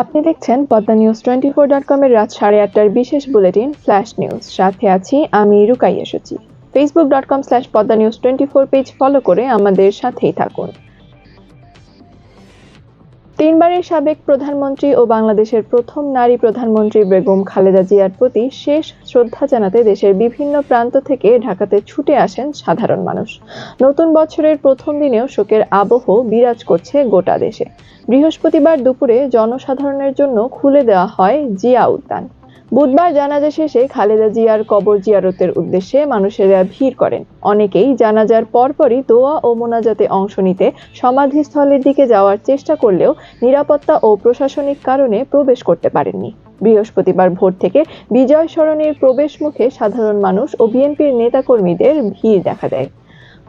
আপনি দেখছেন Padma news twenty four dot কমের রাত সাড়ে আটটার বিশেষ বুলেটিন ফ্ল্যাশ নিউজ। সাথে আছি আমি রুকাই এসেছি Facebook dot com slash Padma news twenty four page follow করে আমাদের সাথেই থাকুন। তিনবারের সাবেক প্রধানমন্ত্রী ও বাংলাদেশের প্রথম নারী প্রধানমন্ত্রী বেগম খালেদা জিয়ার প্রতি শেষ শ্রদ্ধা জানাতে দেশের বিভিন্ন প্রান্ত থেকে ঢাকাতে ছুটে আসেন সাধারণ মানুষ। নতুন বছরের প্রথম দিনেও শোকের আবহ বিরাজ করছে গোটা দেশে। বৃহস্পতিবার দুপুরে জনসাধারণের জন্য খুলে দেওয়া হয় জিয়া উদ্যান। বুধবার জানাজা শেষে খালেদা জিয়ার কবর জিয়ারতের উদ্দেশ্যে মানুষেরা ভিড় করেন। অনেকেই জানাজার পরপরই দোয়া ও মোনাজাতে অংশ নিতে সমাধিস্থলের দিকে যাওয়ার চেষ্টা করলেও নিরাপত্তা ও প্রশাসনিক কারণে প্রবেশ করতে পারেননি। বৃহস্পতিবার ভোর থেকে বিজয় সরণির প্রবেশ মুখে সাধারণ মানুষ ও বিএনপির নেতাকর্মীদের ভিড় দেখা দেয়।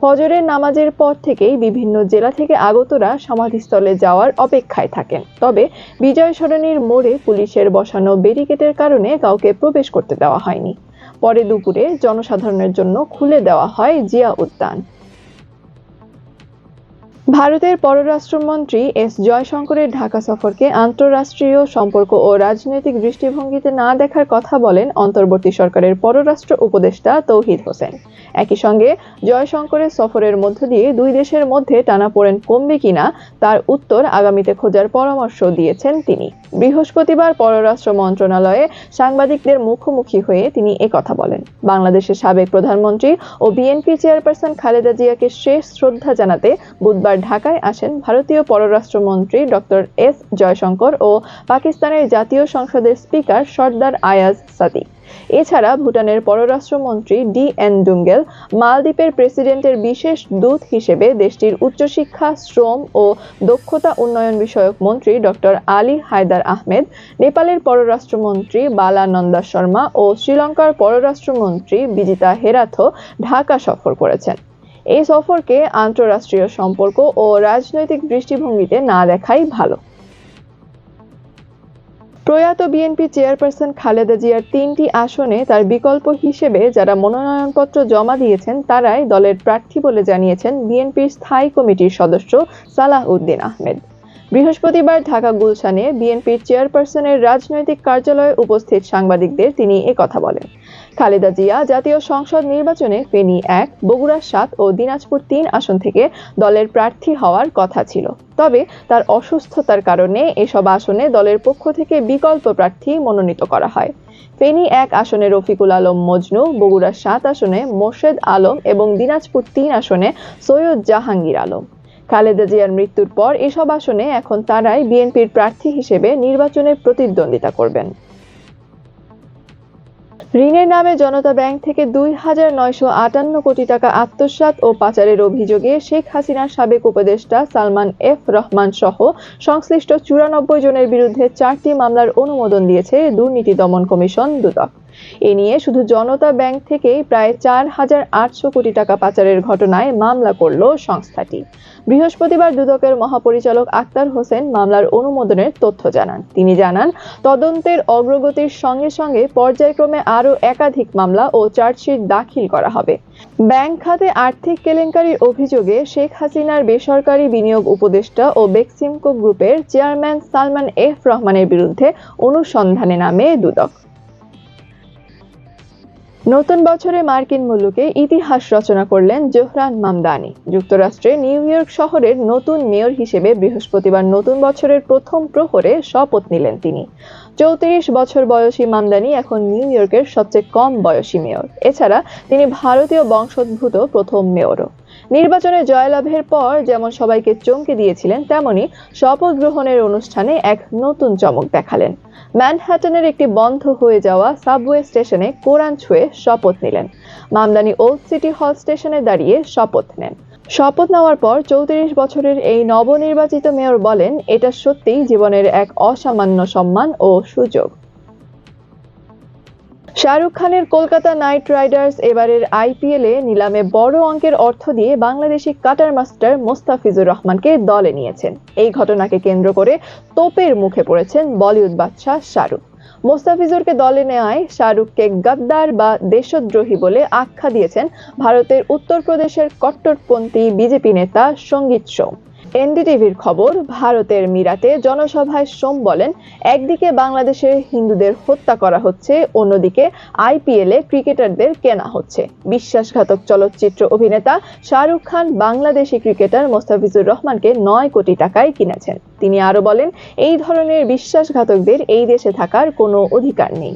ফজরের নামাজের পর থেকেই বিভিন্ন জেলা থেকে আগতরা সমাধিস্থলে যাওয়ার অপেক্ষায় থাকেন। তবে বিজয় সরণির মোড়ে পুলিশের বসানো ব্যারিকেডের কারণে কাউকে প্রবেশ করতে দেওয়া হয়নি। পরে দুপুরে জনসাধারণের জন্য খুলে দেওয়া হয় জিয়া উদ্যান। ভারতের পররাষ্ট্রমন্ত্রী এস জয়শঙ্করের ঢাকা সফরকে আন্তঃরাষ্ট্রীয় সম্পর্ক ও রাজনৈতিক দৃষ্টিভঙ্গিতে না দেখার কথা বলেন অন্তর্বর্তী সরকারের পররাষ্ট্র উপদেষ্টা তৌহিদ হোসেন। একই সঙ্গে জয়শঙ্করের সফরের মধ্য দিয়ে দুই দেশের মধ্যে টানাপোড়েন কমবে কিনা তার উত্তর আগামীতে খোঁজার পরামর্শ দিয়েছেন তিনি। বৃহস্পতিবার পররাষ্ট্র মন্ত্রণালয়ে সাংবাদিকদের মুখোমুখি হয়ে তিনি একথা বলেন। বাংলাদেশের সাবেক প্রধানমন্ত্রী ও বিএনপি চেয়ারপারসন খালেদা জিয়াকে শেষ শ্রদ্ধা জানাতে বুধবার ঢাকায় আসেন ভারতীয় পররাষ্ট্রমন্ত্রী ডক্টর এস জয়শঙ্কর ও পাকিস্তানের জাতীয় সংসদের স্পিকার সর্দার আয়াজ সাদি। এছাড়া ভুটানের পররাষ্ট্রমন্ত্রী ডি এন ডুঙ্গেল মালদ্বীপের প্রেসিডেন্টের বিশেষ দূত হিসেবে দেশটির উচ্চশিক্ষা, শ্রম ও দক্ষতা উন্নয়ন বিষয়ক মন্ত্রী ডক্টর আলী হায়দার আহমেদ, নেপালের পররাষ্ট্রমন্ত্রী বালা নন্দা শর্মা ও শ্রীলঙ্কার পররাষ্ট্রমন্ত্রী বিজিতা হেরাথ ঢাকা সফর করেছেন। এই সফরকে আন্তঃরাষ্ট্রীয় সম্পর্ক ও রাজনৈতিক দৃষ্টিভঙ্গিতে না দেখাই ভালো। প্রয়াত বিএনপি চেয়ারপারসন খালেদা জিয়ার তিনটি আসনে তার বিকল্প হিসেবে যারা মনোনয়নপত্র জমা দিয়েছেন, তারাই দলের প্রার্থী বলে জানিয়েছেন বিএনপির স্থায়ী কমিটির সদস্য সালাহ উদ্দিন আহমেদ। বৃহস্পতিবার ঢাকা গুলশানে বিএনপির চেয়ারপারসনের রাজনৈতিক কার্যালয়ে উপস্থিত সাংবাদিকদের তিনি কথা বলেন। খালেদা জিয়া জাতীয় সংসদ নির্বাচনে ফেনী এক, বগুড়া সাত ও দিনাজপুর তিন আসন থেকে দলের প্রার্থী হওয়ার কথা ছিল। তবে তার অসুস্থতার কারণে এসব আসনে দলের পক্ষ থেকে বিকল্প প্রার্থী মনোনীত করা হয়। ফেনী এক আসনে রফিকুল আলম মজনু, বগুড়া সাত আসনে মোর্শেদ আলম এবং দিনাজপুর তিন আসনে সৈয়দ জাহাঙ্গীর আলম। খালেদা জিয়ার মৃত্যুর পর এসব আসনে এখন তারাই বিএনপির প্রার্থী হিসেবে নির্বাচনে প্রতিদ্বন্দ্বিতা করবেন। ঋণের নামে জনতা ব্যাংক থেকে দুই হাজার নয়শো আটান্ন কোটি টাকা আত্মসাত ও পাচারের অভিযোগে শেখ হাসিনার সাবেক উপদেষ্টা সালমান এফ রহমান সহ সংশ্লিষ্ট চুরানব্বই জনের বিরুদ্ধে চারটি মামলার অনুমোদন দিয়েছে দুর্নীতি দমন কমিশন দুদক। এ নিয়ে শুধু জনতা ব্যাংক থেকেই প্রায় চার হাজার আটশো কোটি টাকা পাচারের ঘটনায় মামলা করল সংস্থাটি। বৃহস্পতিবার দুদকের মহাপরিচালক আক্তার হোসেন মামলার অনুমোদনের তথ্য জানান। তিনি জানান, তদন্তের অগ্রগতির সঙ্গে সঙ্গে পর্যায়ক্রমে আরও একাধিক মামলা ও চার্জশিট দাখিল করা হবে। ব্যাংক খাতে আর্থিক কেলেঙ্কারির অভিযোগে শেখ হাসিনার বেসরকারি বিনিয়োগ উপদেষ্টা ও বেক্সিমকো গ্রুপের চেয়ারম্যান সালমান এফ রহমানের বিরুদ্ধে অনুসন্ধানে নামে দুদক। নতুন বছরে মার্কিন মুলুকে ইতিহাস রচনা করলেন জোহরান মামদানি। যুক্তরাষ্ট্রে নিউ ইয়র্ক শহরের নতুন মেয়র হিসেবে বৃহস্পতিবার নতুন বছরের প্রথম প্রহরে শপথ নিলেন তিনি। চৌত্রিশ বছর বয়সী মামদানি এখন নিউ ইয়র্কের সবচেয়ে কম বয়সী মেয়র। এছাড়া তিনি ভারতীয় বংশোদ্ভূত প্রথম মেয়রও। নির্বাচনে জয়লাভের পর যেমন সবাইকে চমকে দিয়েছিলেন, তেমনি শপথ গ্রহণের অনুষ্ঠানে এক নতুন চমক দেখালেন। ম্যানহ্যাটনের একটি বন্ধ হয়ে যাওয়া সাবওয়ে স্টেশনে কোরআন ছুঁয়ে শপথ নিলেন। মামদানি ওল্ড সিটি হল স্টেশনে দাঁড়িয়ে শপথ নেন। শপথ নেওয়ার পর চৌত্রিশ বছরের এই নবনির্বাচিত মেয়র বলেন, এটা সত্যিই জীবনের এক অসামান্য সম্মান ও সুযোগ। শাহরুখ খানের কলকাতা নাইট রাইডার্স এবারের আইপিএলে নিলামে বড় অঙ্কের অর্থ দিয়ে বাংলাদেশি কাটার মাস্টার মোস্তাফিজুর রহমানকে দলে নিয়েছেন। এই ঘটনাকে কেন্দ্র করে তোপের মুখে পড়েছেন বলিউড বাদশাহ শাহরুখ। মোস্তাফিজুরকে দলে নেওয়ায় শাহরুখকে গাদ্দার বা দেশদ্রোহী বলে আখ্যা দিয়েছেন ভারতের উত্তরপ্রদেশের কট্টরপন্থী বিজেপি নেতা সংগীত সোম। এনডিটিভির খবর, ভারতের মিরাটে জনসভায় সোম বলেন, একদিকে বাংলাদেশের হিন্দুদের হত্যা করা হচ্ছে, অন্যদিকে আইপিএল ক্রিকেটারদের কেনা হচ্ছে। বিশ্বাসঘাতক চলচ্চিত্র অভিনেতা শাহরুখ খান বাংলাদেশি ক্রিকেটার মোস্তাফিজুর রহমানকে নয় কোটি টাকায় কিনেছেন। তিনি আরও বলেন, এই ধরনের বিশ্বাসঘাতকদের এই দেশে থাকার কোনো অধিকার নেই।